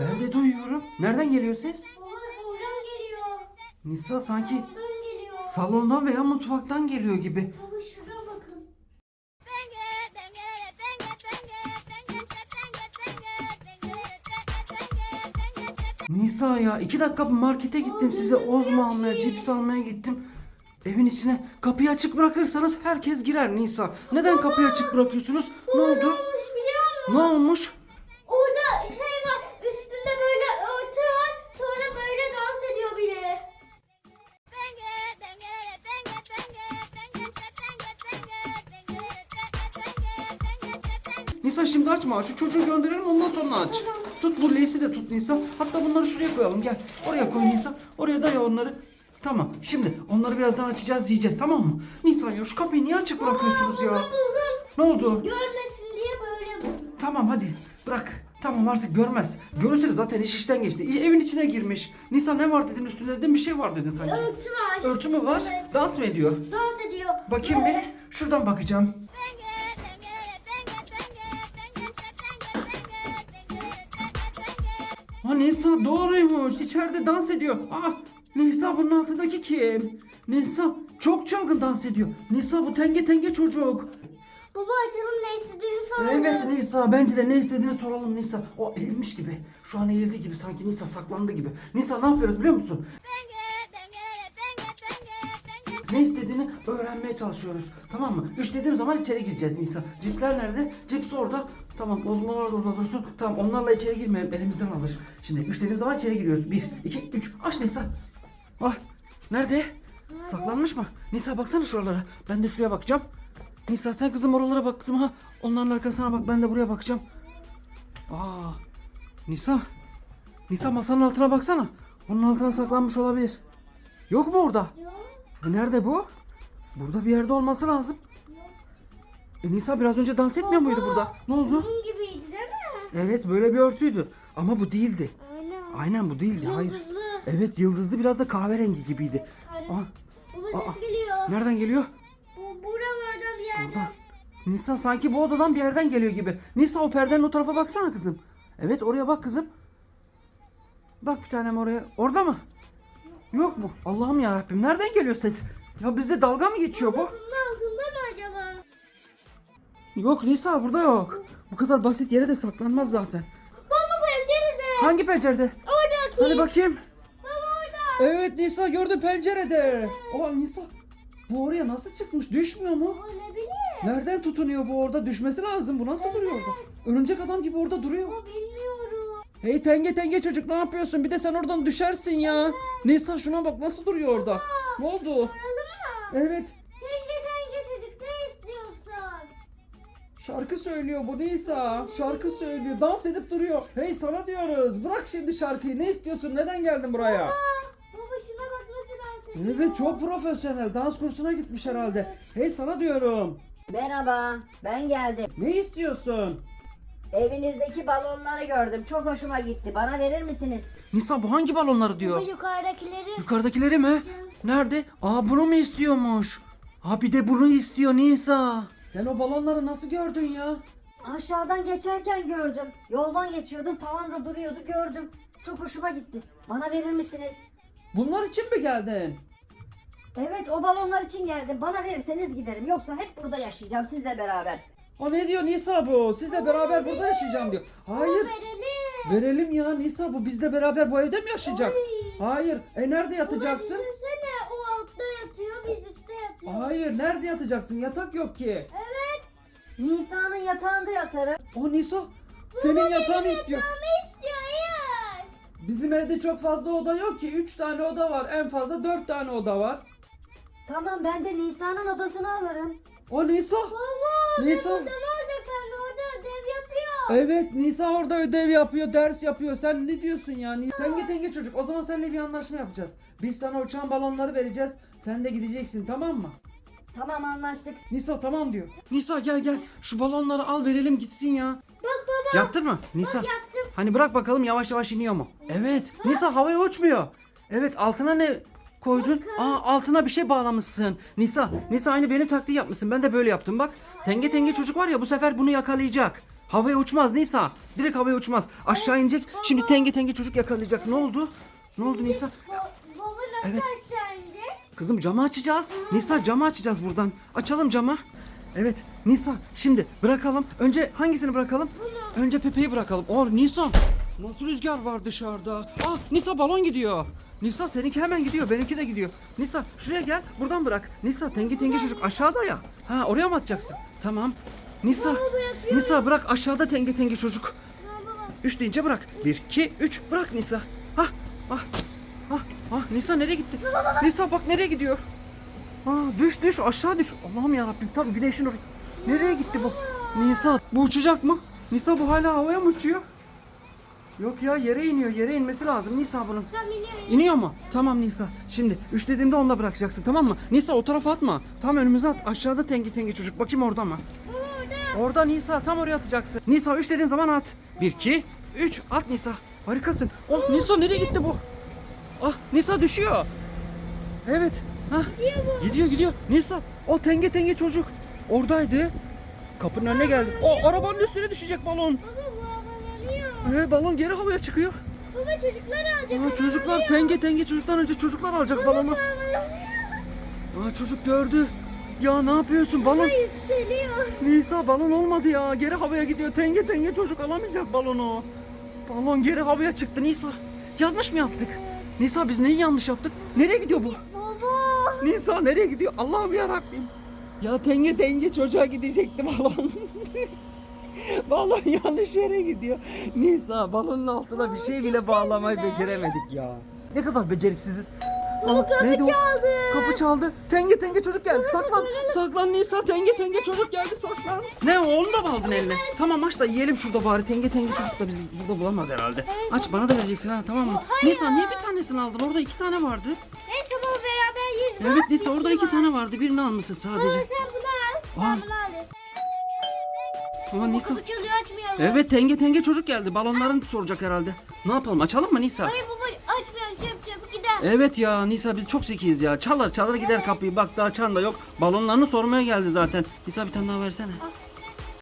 Ben de duyuyorum. Nereden geliyor ses? Oradan geliyor. Nisa sanki Oradan geliyor. salondan veya mutfaktan geliyor gibi. Baba bakın. Nisa ya iki dakika markete gittim size ozma almaya, cips almaya gittim. Evin içine kapıyı açık bırakırsanız herkes girer Nisa. Neden kapıyı açık bırakıyorsunuz? Ne oldu? Olmuş biliyor musun? Ne olmuş? Nisa şimdi açma. Şu çocuğu gönderelim ondan sonra aç. Tut bu leysi de tut Nisa. Hatta bunları şuraya koyalım. Gel. Oraya koy Nisa. Oraya daya onları. Tamam. Şimdi onları birazdan açacağız yiyeceğiz tamam mı? Nisa ya şu kapıyı niye açık bırakıyorsunuz ya? Buldum. Ne oldu? Görmesin diye böyle buldum. Tamam hadi bırak. Tamam artık görmez. Görürse zaten iş işten geçti. İ- Evin içine girmiş. Nisa ne var dedin üstünde dedin bir şey var dedin sanki. Örtü var. Örtü mü var? Evet. Dans mı ediyor? Dans ediyor. Bakayım bir. Şuradan bakacağım. Ha Nisa doğruymuş. İçeride dans ediyor. Aa Nisa bunun altındaki kim? Nisa çok çılgın dans ediyor. Nisa bu tenge tenge çocuk. Baba açalım ne istediğini soralım. Evet Nisa bence de ne istediğini soralım Nisa. O eğilmiş gibi. Şu an eğildi gibi sanki Nisa saklandı gibi. Nisa ne yapıyoruz biliyor musun? Ne istediğini öğrenmeye çalışıyoruz. Tamam mı? Üç dediğim zaman içeri gireceğiz Nisa. Cipsler nerede? Cips orada. Tamam ozmalar da orada dursun. Tamam onlarla içeri girmeyelim elimizden alır. Şimdi üç dediğim zaman içeri giriyoruz. Bir, iki, üç. Aç Nisa. Ah. Nerede? Saklanmış mı? Nisa baksana şuralara. Ben de şuraya bakacağım. Nisa sen kızım oralara bak kızım ha. Onların arkasına bak ben de buraya bakacağım. Aa. Nisa. Nisa masanın altına baksana. Onun altına saklanmış olabilir. Yok mu orada? Yok. E nerede bu? Burada bir yerde olması lazım. E Nisa biraz önce dans etmiyor muydu burada? Ne oldu? Bunun gibiydi değil mi? Evet böyle bir örtüydü. Ama bu değildi. Aynen. Aynen bu değildi. Hayır. Yıldızlı. Evet yıldızlı biraz da kahverengi gibiydi. Aa, Baba Aa. ses geliyor. nereden geliyor? Bu buralardan bir yerden. Buradan. Nisa sanki bu odadan bir yerden geliyor gibi. Nisa o perdenin o tarafa baksana kızım. Evet oraya bak kızım. Bak bir tanem oraya. Orada mı? Yok mu? Allah'ım ya Rabbim nereden geliyor ses? Ya bizde dalga mı geçiyor bu? Bunun altında mı acaba? Yok Nisa burada yok. Bu kadar basit yere de saklanmaz zaten. Baba pencerede. Hangi pencerede? Oradaki. Hani bakayım. Baba orada. Evet Nisa gördüm pencerede. Aa Nisa. Bu oraya nasıl çıkmış? Düşmüyor mu? O ne bileyim. Nereden tutunuyor bu orada? Düşmesi lazım. Bu nasıl duruyor orada? Örümcek adam gibi orada duruyor. Baba bilmiyorum. Hey tenge tenge çocuk ne yapıyorsun? Bir de sen oradan düşersin ya. Nisa şuna bak nasıl duruyor orada. Ne oldu? Evet. Tenge tenge çocuk ne istiyorsun? Şarkı söylüyor bu Nisa. Şarkı söylüyor. Dans edip duruyor. Hey sana diyoruz. Bırak şimdi şarkıyı. Ne istiyorsun? Neden geldin buraya? Baba şuna bak nasıl dans ediyor. Evet çok profesyonel. Dans kursuna gitmiş herhalde. Hey sana diyorum. Merhaba, ben geldim. Ne istiyorsun? Evinizdeki balonları gördüm. Çok hoşuma gitti. Bana verir misiniz? Nisa bu hangi balonları diyor? yukarıdakileri. Yukarıdakileri mi? Nerede? Aa bunu mu istiyormuş? Ha bir de bunu istiyor Nisa. Sen o balonları nasıl gördün ya? Aşağıdan geçerken gördüm. Yoldan geçiyordum, tavanda duruyordu, gördüm. Çok hoşuma gitti. Bana verir misiniz? Bunlar için mi geldin? Evet, o balonlar için geldim. Bana verirseniz giderim. Yoksa hep burada yaşayacağım sizle beraber. O ne diyor Nisa bu? Sizle beraber burada yaşayacağım diyor. Hayır. Verelim. Verelim ya Nisa bu bizle beraber bu evde mi yaşayacak? Hayır. E nerede yatacaksın? Düşünsene o altta yatıyor biz üstte yatıyoruz. Hayır. Nerede yatacaksın? Yatak yok ki. Evet. Nisa'nın yatağında yatarım. O Nisa senin yatağını istiyor. Ama istiyor hayır. Bizim evde çok fazla oda yok ki. 3 tane oda var. En fazla 4 tane oda var. Tamam, ben de Nisa'nın odasını alırım. O Nisa. Baba Nisa. orada orada ödev yapıyor. Evet Nisa orada ödev yapıyor, ders yapıyor. Sen ne diyorsun yani? Tenge tenge çocuk. O zaman seninle bir anlaşma yapacağız. Biz sana uçan balonları vereceğiz. Sen de gideceksin tamam mı? Tamam anlaştık. Nisa tamam diyor. Nisa gel gel. Şu balonları al verelim gitsin ya. Bak baba. Yaptın mı? Nisa. Yaptım. Hani bırak bakalım yavaş yavaş iniyor mu? Evet. Nisa havaya uçmuyor. Evet altına ne koydun? Aa altına bir şey bağlamışsın. Nisa, Nisa aynı benim taktiği yapmışsın. Ben de böyle yaptım bak. Tenge tenge çocuk var ya bu sefer bunu yakalayacak. Havaya uçmaz Nisa. Direkt havaya uçmaz. Aşağı inecek. Şimdi tenge tenge çocuk yakalayacak. Ne oldu? Ne oldu Nisa? Ba- baba nasıl Evet. aşağı inecek? Kızım camı açacağız. Nisa camı açacağız buradan. Açalım camı. Evet Nisa şimdi bırakalım. Önce hangisini bırakalım? Önce Pepe'yi bırakalım. Oh Nisa nasıl rüzgar var dışarıda? Ah Nisa balon gidiyor. Nisa seninki hemen gidiyor. Benimki de gidiyor. Nisa şuraya gel. Buradan bırak. Nisa tenge tenge çocuk aşağıda ya. Ha oraya mı atacaksın? Tamam. Nisa. Nisa bırak aşağıda tenge tenge çocuk. Üç deyince bırak. Bir, iki, üç. Bırak Nisa. Hah, ah, ah, ah. Nisa nereye gitti? Nisa bak nereye gidiyor? Ah, düş düş aşağı düş. Allah'ım ya Rabbim tam güneşin oraya. Nereye gitti bu? Nisa bu uçacak mı? Nisa bu hala havaya mı uçuyor? Yok ya yere iniyor. Yere inmesi lazım Nisa bunun. Tamam iniyor. İniyor mu? Tamam Nisa. Şimdi üç dediğimde onunla bırakacaksın tamam mı? Nisa o tarafa atma. Tam önümüze at. Aşağıda tengi tengi çocuk. Bakayım orada mı? Orada. Orada Nisa tam oraya atacaksın. Nisa 3 dediğim zaman at. 1 2 3 at Nisa. Harikasın. Oh Nisa nereye gitti bu? Ah Nisa düşüyor. Evet. Hah. Gidiyor bu. Gidiyor gidiyor. Nisa o tenge tenge çocuk oradaydı. Kapının önüne geldi. O arabanın üstüne düşecek balon. Baba bu. Ee, balon geri havaya çıkıyor. Baba çocuklar alacak. Aa, çocuklar tenge tenge çocuktan önce çocuklar alacak balonu. Aa, çocuk gördü. Ya ne yapıyorsun balon? Baba yükseliyor. Nisa balon olmadı ya. Geri havaya gidiyor. Tenge tenge çocuk alamayacak balonu. Balon geri havaya çıktı Nisa. Yanlış mı yaptık? Nisa biz neyi yanlış yaptık? Nereye gidiyor bu? Baba. Nisa nereye gidiyor? Allah'ım ya Rabbim. Ya tenge tenge çocuğa gidecekti balon. balon yanlış yere gidiyor. Nisa balonun altına bir şey bile bağlamayı beceremedik ya. Ne kadar beceriksiziz. Aa, kapı neydi o? çaldı. Kapı çaldı. Tenge tenge çocuk geldi. saklan. Saklan Nisa. Tenge tenge çocuk geldi. Saklan. Ne o? Onu da mı aldın eline? Tamam aç da yiyelim şurada bari. Tenge tenge çocuk da bizi burada bulamaz herhalde. Aç bana da vereceksin ha tamam mı? Nisa niye bir tanesini aldın? Orada iki tane vardı. Neyse baba beraber yeriz. Evet Nisa orada iki var. tane vardı. Birini almışsın Baba sadece. sen bunu al. Aa. Ben bunu alayım. Ama Nisa. kapı çalıyor açmayalım. Evet tenge tenge çocuk geldi. Balonlarını soracak herhalde. Ne yapalım açalım mı Nisa? Hayır baba açmayalım çabuk çabuk gider. Evet ya Nisa biz çok zekiyiz ya. Çalar çalar gider kapıyı. Bak daha çan da yok. Balonlarını sormaya geldi zaten. Nisa bir tane daha versene. Ah.